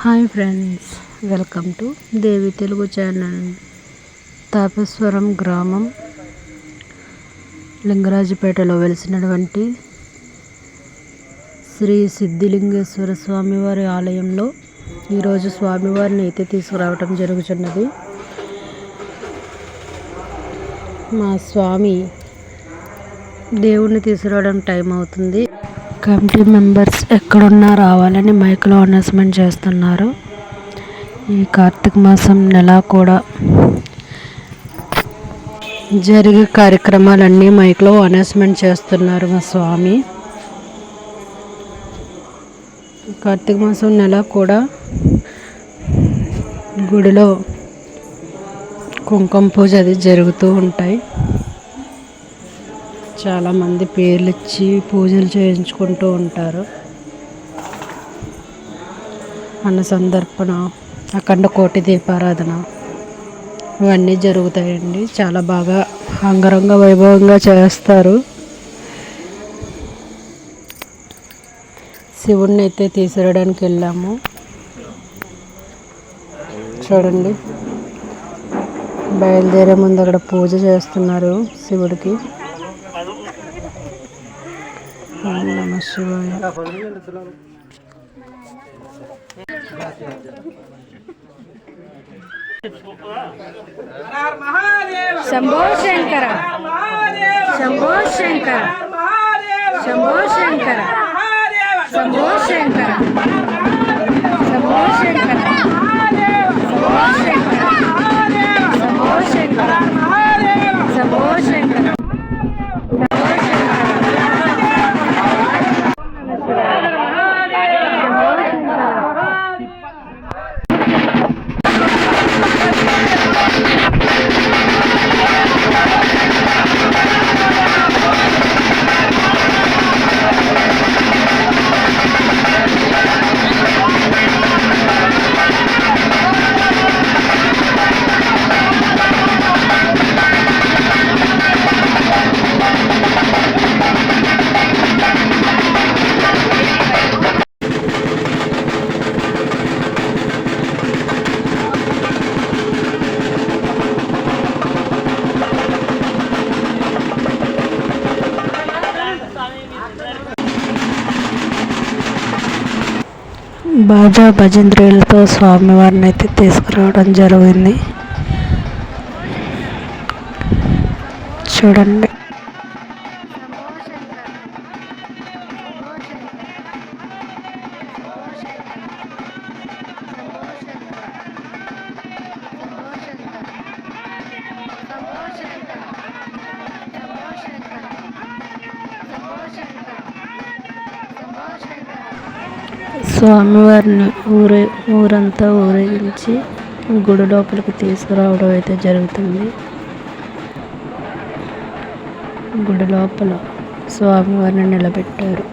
Hi friends welcome to Devi Telugu channel. Tapeswaram గ్రామం లింగరాజుపేటలో వెలిసినటువంటి శ్రీ సిద్ధిలింగేశ్వర స్వామివారి ఆలయంలో ఈరోజు స్వామివారిని అయితే తీసుకురావటం జరుగుతున్నది మా స్వామి దేవుణ్ణి తీసుకురావడం టైం అవుతుంది. కమిటీ మెంబర్స్ ఎక్కడున్నా రావాలని మైక్లో అనౌన్స్మెంట్ చేస్తున్నారు. ఈ కార్తీక మాసం నెల కూడా జరిగే కార్యక్రమాలన్నీ మైక్లో అనౌన్స్మెంట్ చేస్తున్నారు మా స్వామి. కార్తీక మాసం నెల కూడా గుడిలో కుంకుమ పూజ అది జరుగుతూ ఉంటాయి. చాలామంది పేర్లు ఇచ్చి పూజలు చేయించుకుంటూ ఉంటారు. అన్న సందర్పణ అఖండ కోటి దీపారాధన ఇవన్నీ జరుగుతాయండి. చాలా బాగా అంగరంగ వైభవంగా చేస్తారు. శివుడిని అయితే తీసుకురావడానికి వెళ్ళాము. చూడండి. బయలుదేరే ముందు అక్కడ పూజ చేస్తున్నారు శివుడికి. ఓం నమ శివాయ శంభో శంకర శంభో శంకర బాజా భజంత్రీలతో స్వామివారిని అయితే తీసుకురావడం జరిగింది. చూడండి. స్వామివారిని ఊరే ఊరంతా ఊరేగించి గుడి లోపలికి తీసుకురావడం అయితే జరుగుతుంది. గుడి లోపల స్వామివారిని నిలబెట్టారు.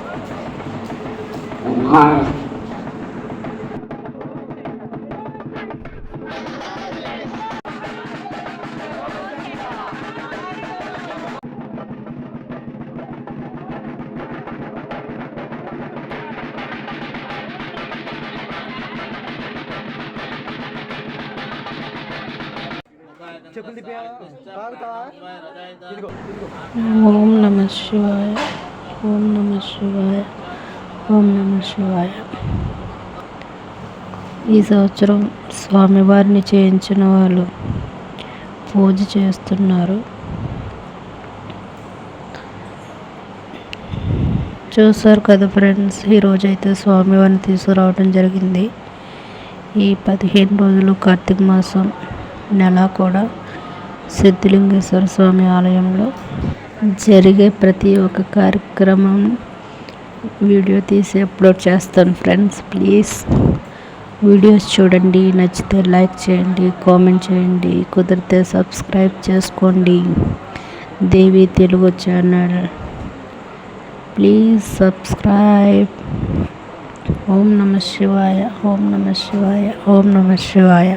ఓం నమ శివాయ ఓం నమ శివాయ ఓం నమ శివాయ. ఈ సంవత్సరం స్వామివారిని చేయించిన వాళ్ళు పూజ చేస్తున్నారు. చూసారు కదా ఫ్రెండ్స్ ఈరోజు అయితే స్వామివారిని తీసుకురావడం జరిగింది. ఈ పదిహేను రోజులు కార్తీక మాసం నెల కూడా సిద్ధిలింగేశ్వర స్వామి ఆలయంలో జరిగే ప్రతి ఒక్క కార్యక్రమం వీడియో తీసి అప్లోడ్ చేస్తాను ఫ్రెండ్స్ ప్లీజ్. వీడియోస్ చూడండి నచ్చితే లైక్ చేయండి కామెంట్ చేయండి కుదిరితే సబ్స్క్రైబ్ చేసుకోండి. Devi Telugu channel. Please subscribe. ఓం నమ శివాయ ఓం నమ శివాయ ఓం నమ శివాయ.